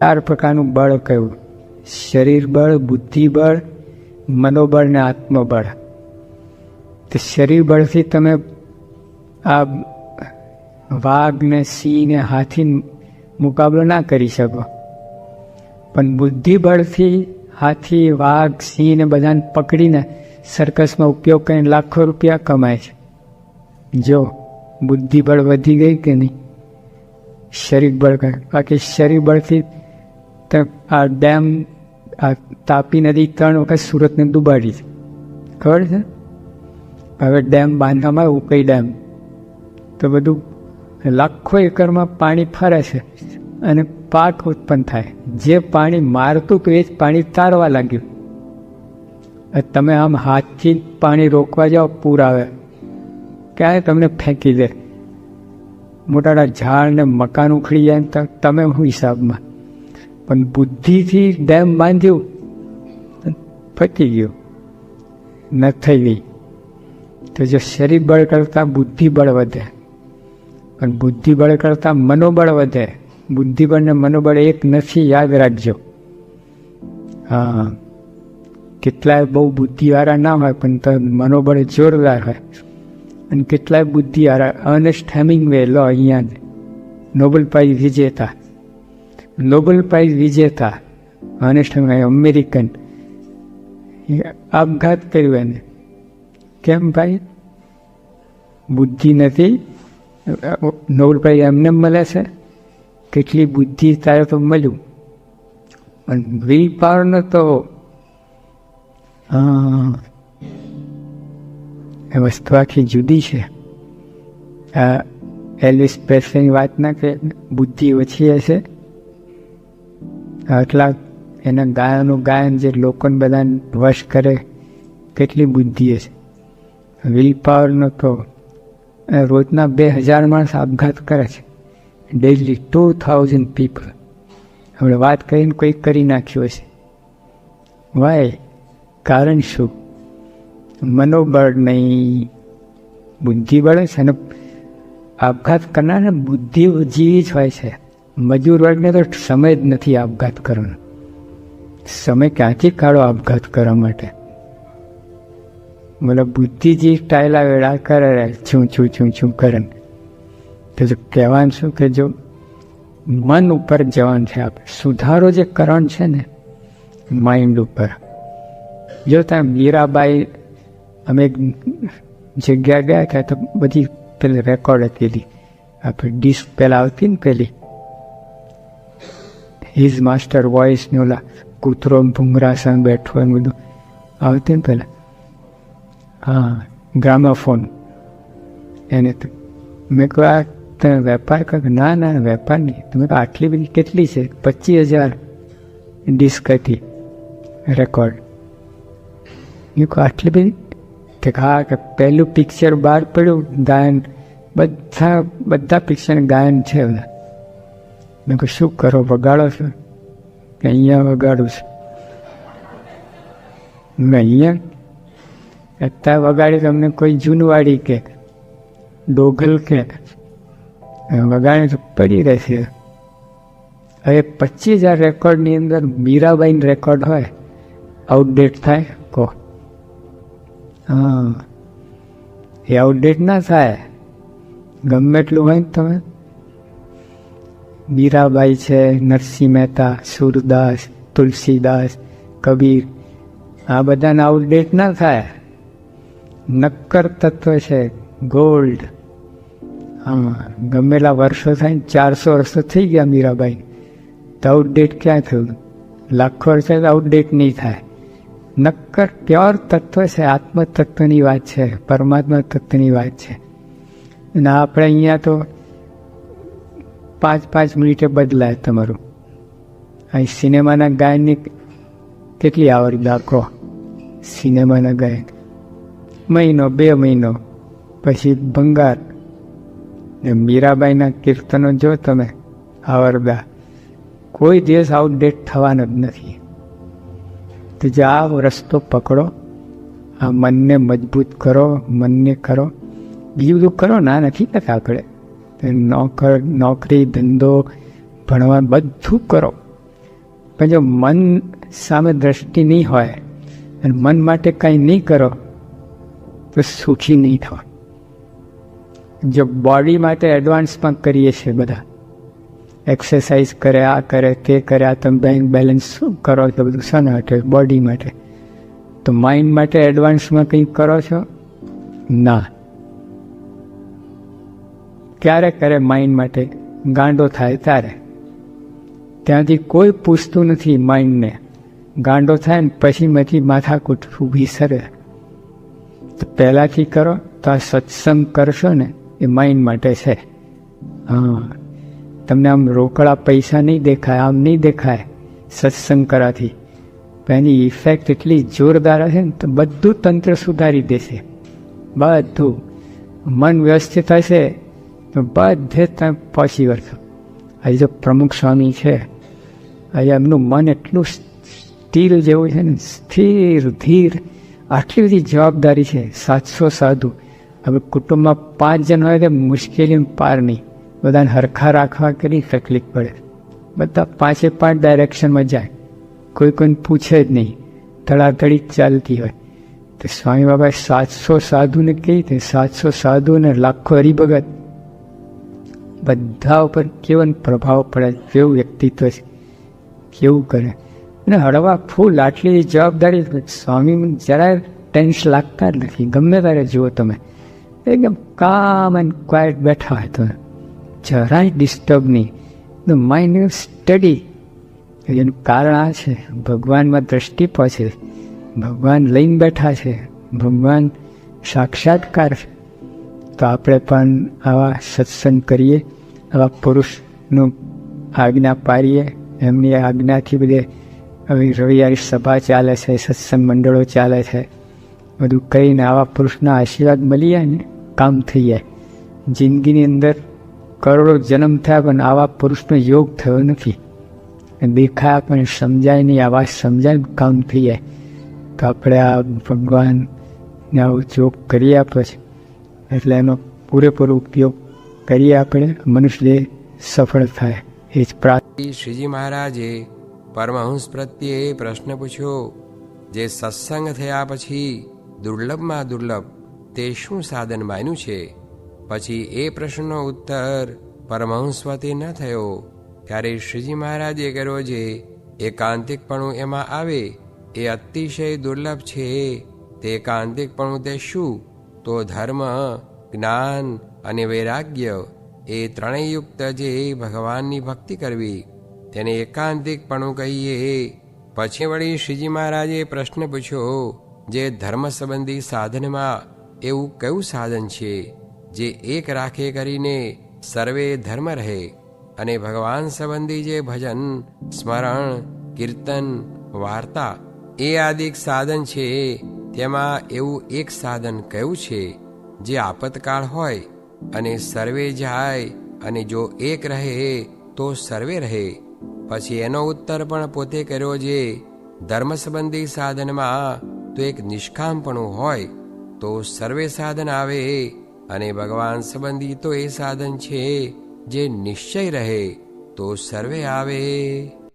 ચાર પ્રકારનું બળ કયું શરીર બળ, બુદ્ધિ બળ, મનોબળ ને આત્મબળ. તો શરીર બળથી તમે આ વાઘ ને સિંહ ને હાથી મુકાબલો ના કરી શકો. પણ બુદ્ધિબળથી હાથી, વાઘ, સિંહ ને બધાને પકડીને સર્કસમાં ઉપયોગ કરીને લાખો રૂપિયા કમાય છે. જો બુદ્ધિબળ વધી ગઈ કે નહીં? શરીર બળ બાકી શરીર બળથી આ ડેમ, આ તાપી નદી ત્રણ વખત સુરતને ડૂબાડી છે. ખબર છે? હવે ડેમ બાંધવામાં આવ્યું કઈ ડેમ. તો બધું લાખો એકરમાં પાણી ફરે છે અને પાક ઉત્પન્ન થાય. જે પાણી મારતું હતું એ જ પાણી તારવા લાગ્યું. તમે આમ હાથથી પાણી રોકવા જાઓ, પૂર આવે. ક્યાંય તમને ફેંકી દે. મોટા ઝાડ ને મકાન ઉખડી જાય તો તમે હું હિસાબમાં? પણ બુદ્ધિથી ડેમ બાંધ્યું ફટી ગયું. ન થઈ ગઈ. તો જો શરીર બળ કરતાં બુદ્ધિબળ વધે, પણ બુદ્ધિબળ કરતાં મનોબળ વધે બુદ્ધિબળ ને મનોબળ એક નથી, યાદ રાખજો. હા, કેટલાય બહુ બુદ્ધિવાળા ના હોય, પણ તો મનોબળ જોરદાર હોય. અને કેટલાય બુદ્ધિવાળા અર્નેસ્ટ હેમિંગવે લો અહીંયા નોબેલ પ્રાઇઝ વિજેતા નોબેલ પ્રાઇઝ વિજેતા અનેસ્ટમાં અમેરિકન. આપઘાત કર્યો એને. કેમ ભાઈ? બુદ્ધિ નથી. નોબેલ પ્રાઇઝ એમને મળે છે? કેટલી બુદ્ધિ તારે તો મળ્યું. પણ વિલ પાવર તો એ વસ્તુ આખી જુદી છે. એલ્વિસ પ્રેસની વાત ના કે બુદ્ધિ ઓછી હશે. આટલા એના ગાયનું ગાયન જે લોકોને બધાને વશ કરે, કેટલી બુદ્ધિ હશે વિલ પાવરનો તો રોજના બે હજાર માણસ આપઘાત કરે છે. ડેઇલી ટુ થાઉઝન્ડ પીપલ હવે વાત કરીને કોઈ કરી નાખ્યું હશે. વાય કારણ શું? મનોબળ નહીં. બુદ્ધિબળ છે. અને આપઘાત કરનારને બુદ્ધિ જેવી જ હોય છે. મજૂર વર્ગને તો સમય જ નથી આપઘાત કરવાનો. સમય ક્યાંથી કાઢો આપઘાત કરવા માટે? મતલબ બુદ્ધિજી ટાયલા વેળા કરે છું છું છું છું કરે. તો જો કહેવાનું શું કે જો મન ઉપર જવાનું છે આપણે. સુધારો જે કરણ છે ને માઇન્ડ ઉપર. જો તમે મીરાબાઈ, અમે જગ્યા ગયા હતા, તો બધી પેલી રેકોર્ડ હતી આપણે ડિસ્ક પહેલાં આવતી ને પેલી. હિઝ માસ્ટર વોઇસ ને ઓલા કૂતરો ભૂંગરાસન બેઠો એમ બધું આવતી ને પહેલાં હા ગ્રામાફોન એને તો મેં કહ્યું આ તમે વેપાર કરો ના ના વેપાર નહીં તમે કહો આટલી બધી કેટલી છે પચીસ હજાર ડિસ્ક હતી રેકોર્ડ મેં કહું આટલી બધી કે હા કે પહેલું પિક્ચર બહાર પડ્યું ગાયન બધા બધા પિક્ચર ગાયન છે બધા મેં કહું શું કરો, વગાડો છો? કે અહીંયા વગાડું છું. મેં અહીંયા અત્યારે વગાડી તમને કોઈ જૂનવાડી કે ડોગલ કે વગાડી તો પડી રહેશે. હવે પચીસ હજાર રેકોર્ડની અંદર મીરાબાઈન રેકોર્ડ હોય, આઉટડેટ થાય, કહો. હા, એ આઉટડેટ ના થાય. ગમે એટલું હોય ને તમે. મીરાબાઈ છે, નરસિંહ મહેતા, સુરદાસ, તુલસીદાસ, કબીર. આ બધાને આઉટડેટ ના થાય. નક્કર તત્વ છે ગોલ્ડ હા ગમેલા વર્ષો થાય ને ચારસો વર્ષો થઈ ગયા મીરાબાઈ. તો આઉટડેટ ક્યાં થયું? લાખો વર્ષે તો આઉટડેટ નહીં થાય. નક્કર પ્યોર તત્વ છે આત્મ તત્વની વાત છે, પરમાત્મા તત્વની વાત છે. અને આપણે અહીંયા તો પાંચ પાંચ મિનિટે બદલાય તમારું. અહીં સિનેમાના ગાયનની કેટલી આવરી દાખો સિનેમાના ગાયન. મહિનો, બે મહિનો, પછી ભંગાર. ને મીરાબાઈના કીર્તનો જો તમે, આવરદા. કોઈ દિવસ આઉટડેટ થવાનો જ નથી. તો જે આ રસ્તો પકડો, આ મનને મજબૂત કરો, મનને કરો. બીજું બધું કરો ના નથી કરતા આપણે. નોકર, નોકરી, ધંધો ભણવા બધું કરો. પણ જો મન સામે દ્રષ્ટિ નહીં હોય અને મન માટે કંઈ નહીં કરો, તો સુખી નહીં થવા. જો બોડી માટે એડવાન્સમાં કરીએ છીએ બધા. એક્સરસાઇઝ કરે, આ કરે, તે કરે, આ તમે બેંક બેલેન્સ શું કરો છો બધું? શાના માટે? બોડી માટે. તો માઇન્ડ માટે એડવાન્સમાં કંઈક કરો છો? ના. ક્યારે કરે માઇન્ડ માટે ગાંડો થાય ત્યારે. ત્યાંથી કોઈ પૂછતું નથી માઇન્ડને ગાંડો થાય ને પછી માંથી માથાકૂટ ઊભી સરે તો પહેલાંથી કરો તો આ સત્સંગ કરશો ને એ માઇન્ડ માટે છે. હા. તમને આમ રોકડા પૈસા નહીં દેખાય, આમ નહીં દેખાય સત્સંગ કરાથી. એની ઇફેક્ટ એટલી જોરદાર હશે ને તો બધું તંત્ર સુધારી દેશે. બધું. મન વ્યવસ્થિત હશે તો બધે તમે પહોંચી વળશો આજે જો પ્રમુખ સ્વામી છે આજે એમનું મન એટલું સ્ટીલ જેવું છે ને, સ્થિર ધીર, આટલી બધી જવાબદારી છે સાતસો સાધુ. હવે કુટુંબમાં પાંચ જણ હોય તો મુશ્કેલી પાર નહીં. બધાને હરખા રાખવા કરી તકલીફ પડે. બધા પાંચે પાંચ ડાયરેક્શનમાં જાય. કોઈ કોઈને પૂછે જ નહીં. ધડાધડી ચાલતી હોય. તો સ્વામી બાબા સાતસો સાધુને કહી તે સાતસો સાધુ અને લાખો હરિભગત. બધા ઉપર કેવો પ્રભાવ પડે, કેવું વ્યક્તિત્વ છે, કેવું કરે. અને હળવા ફૂલ આટલી જવાબદારી સ્વામી જરાય ટેન્સ લાગતા જ નથી. ગમે ત્યારે જુઓ તમે, એકદમ કામ એન્ડ ક્વાઇટ બેઠા હોય તો જરાય ડિસ્ટર્બ નહીં. ધ માઇન્ડ સ્ટડી એનું કારણ આ છે, ભગવાનમાં દ્રષ્ટિ પહોંચે ભગવાન લઈને બેઠા છે, ભગવાન સાક્ષાત્કાર છે. તો આપણે પણ આવા સત્સંગ કરીએ. આવા પુરુષનું આજ્ઞા પાડીએ. એમની આજ્ઞાથી બધે હવે રવિવારી સભા ચાલે છે, સત્સંગ મંડળો ચાલે છે. બધું કરીને આવા પુરુષના આશીર્વાદ મળી જાય ને કામ થઈ જાય જિંદગીની અંદર કરોડો જન્મ થયા પણ આવા પુરુષનો યોગ થયો નથી. દેખાય પણ સમજાય નહીં આવા સમજાય કામ થઈ જાય તો આપણે આ ભગવાનને આવો યોગ કરીએ છે એટલે એનો પૂરેપૂરો ઉપયોગ કરીએ આપણે, મનુષ્ય સફળ થાય. એ જ પ્રાર્થના. શ્રીજી મહારાજે પરમહંસ પ્રત્યે પ્રશ્ન પૂછ્યો, જે સત્સંગ થયા પછી દુર્લભમાં દુર્લભ, તે શું સાધન માન્યું છે? પછી એ પ્રશ્નનો ઉત્તર પરમહંસ વતી ન થયો. ત્યારે શ્રીજી મહારાજે કર્યો જે એકાંતિકપણું એમાં આવે, એ અતિશય દુર્લભ છે. તે એકાંતિકપણું તે શું? તો ધર્મ, જ્ઞાન અને વૈરાગ્ય એ ત્રણેય યુક્ત જે ભગવાનની ભક્તિ કરવી, તેને એકાંતિકપણું કહીએ. પછી વળી શ્રીજી મહારાજે પ્રશ્ન પૂછ્યો, જે ધર્મ સંબંધી સાધનમાં એવું કયું સાધન છે, જે એક રાખે કરીને સર્વે ધર્મ રહે? અને ભગવાન સંબંધી જે ભજન, સ્મરણ, કીર્તન, વાર્તા, એ આદિક સાધન છે, તેમાં એવું એક સાધન કયું છે, જે આપતકાળ હોય અને સર્વે જાય અને જો એક રહે, તો સર્વે રહે. પછી એનો ઉત્તર પણ પોતે કર્યો જે ધર્મ સંબંધી સાધનમાં તો એક નિષ્કામપણું હોય, તો સર્વે સાધન આવે અને ભગવાન સંબંધી તો એ સાધન છે જે નિશ્ચય રહે, તો સર્વે આવે.